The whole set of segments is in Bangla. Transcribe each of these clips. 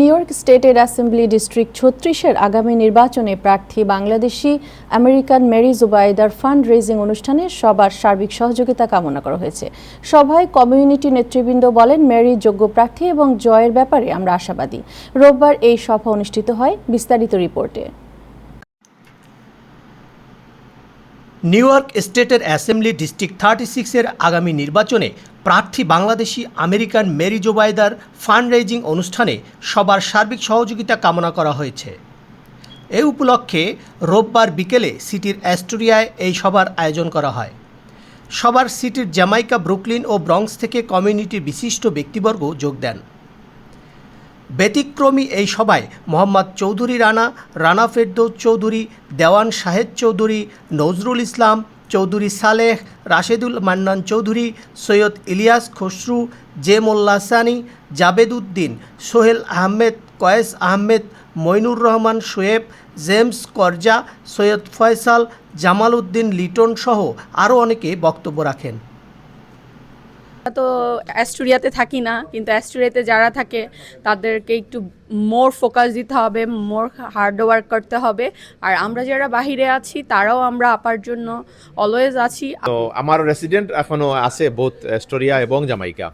নিউ ইয়র্ক স্টেটের অ্যাসেম্বলি ডিস্ট্রিক্ট ছত্রিশের আগামী নির্বাচনে প্রার্থী বাংলাদেশি আমেরিকান মেরি জুবাইদার ফান্ড রেজিং অনুষ্ঠানে সবার সার্বিক সহযোগিতা কামনা করা হয়েছে। সভায় কমিউনিটি নেতৃবৃন্দ বলেন, মেরি যোগ্য প্রার্থী এবং জয়ের ব্যাপারে আমরা আশাবাদী। রোববার এই সভা অনুষ্ঠিত হয় বিস্তারিত রিপোর্টে। নিউ ইয়র্ক স্টেটের অ্যাসেম্বলি ডিস্ট্রিক্ট থার্টি সিক্সের আগামী নির্বাচনে প্রার্থী বাংলাদেশি আমেরিকান মেরি জোবাইদার ফান্ড রেজিং অনুষ্ঠানে সবার সার্বিক সহযোগিতা কামনা করা হয়েছে। এ উপলক্ষে রোববার বিকেলে সিটির অ্যাস্টোরিয়ায় এই সভার আয়োজন করা হয়। সবার সিটির জ্যামাইকা, ব্রুকলিন ও ব্রঙ্কস থেকে কমিউনিটির বিশিষ্ট ব্যক্তিবর্গ যোগ দেন। ব্যতিক্রমী এই সভায় মোহাম্মদ চৌধুরী রানা রানা ফেরদৌস চৌধুরী, দেওয়ান শাহেদ চৌধুরী, নজরুল ইসলাম চৌধুরী, সালেহ রাশেদুল মান্নান চৌধুরী, সৈয়দ ইলিয়াস খসরু জে মোল্লা সানি, জাবেদ উদ্দিন, সোহেল আহমেদ, কয়েস আহমেদ, মইনুর রহমান শোয়েব জেমস করজা, সৈয়দ ফয়সাল, জামাল উদ্দিন লিটন সহ আরও অনেকে বক্তব্য রাখেন। তো অ্যাস্টুরিয়াতে থাকি না কিন্তু অ্যাস্টুরিয়াতে যারা থাকে তাদেরকে একটু মোর ফোকাস দিতে হবে মোর হার্ড ওয়ার্ক করতে হবে। আর আমরা যারা বাহিরে আছি তারাও আমরা আপার জন্য অলওয়েজ আছি। তো আমার রেসিডেন্ট এখনও আছে বোথ এস্টোরিয়া এবং জামাইকা।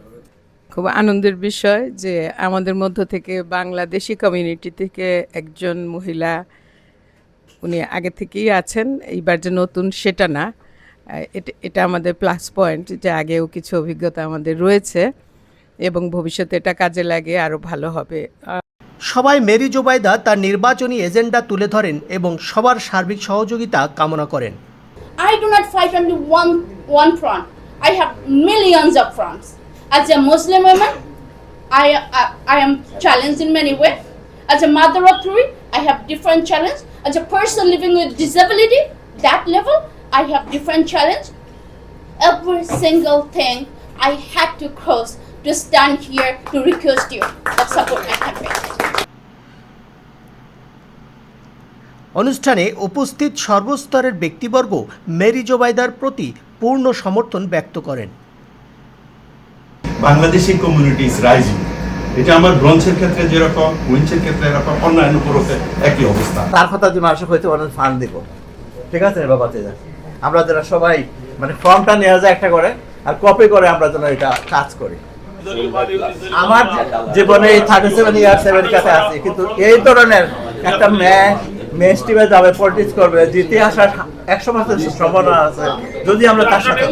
খুব আনন্দের বিষয় যে আমাদের মধ্য থেকে বাংলাদেশি কমিউনিটি থেকে একজন মহিলা উনি আগে থেকেই আছেন এইবার যে নতুন সেটা না। এটা এটা আমাদের প্লাস পয়েন্ট যে আগেও কিছু অভিজ্ঞতা আমাদের রয়েছে এবং ভবিষ্যতে এটা কাজে লাগে আরও ভালো হবে সবাই মেরি জোবাইদা তার নির্বাচনী এজেন্ডা তুলে ধরেন এবং সবার সার্বিক সহযোগিতা কামনা করেন I do not fight only one one front. I have millions of fronts. As a Muslim woman, I, I, I am challenged in many ways. As a mother of three, I have different challenge. As a person living with disability, that level, I have different challenge. Every single thing I had to cross to stand here to request you that support my campaign. অনুষ্ঠানে উপস্থিত সর্বস্তরের ব্যক্তিবর্গ মেরি জোবাইদার প্রতি পূর্ণ সমর্থন ব্যক্ত করেন। বাংলাদেশি কমিউনিটি ইজ রাইজিং এটা আমার ব্রঞ্চের ক্ষেত্রে যেরকম উইঞ্চের ক্ষেত্রে এরকম অন্যান্য পুরোতে একই অবস্থা। তার কথা যে মানুষ হয়তো অনেক ফান্ড দিব। ঠিক আছে বাবা তেজা? আমরা যারা সবাই মানে ফর্মটা নেওয়া যায় একটা করে, আর কপি করে আমরা যেন এটা কাজ করি আমার জীবনে এই থার্টি সেভেন ইয়ার সেভেন কাছে আছে, কিন্তু এই ধরনের একটা ম্যাচ মেস্টিভে স্টিমে যাবে পলিটিক্স করবে জিতে আসার একশো পার্সেন্ট সম্ভাবনা আছে, যদি আমরা তার সাথে।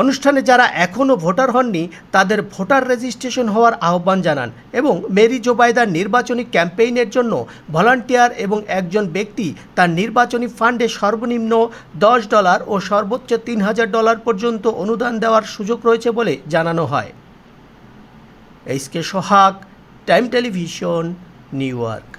অনুষ্ঠানে যারা এখনও ভোটার হননি, তাদের ভোটার রেজিস্ট্রেশন হওয়ার আহ্বান জানান এবং মেরি জোবাইদার নির্বাচনী ক্যাম্পেইনের জন্য ভলান্টিয়ার এবং একজন ব্যক্তি তার নির্বাচনী ফান্ডে সর্বনিম্ন দশ ডলার ও সর্বোচ্চ তিন হাজার ডলার পর্যন্ত অনুদান দেওয়ার সুযোগ রয়েছে বলে জানানো হয়। H K Sohag, Time Television, New York.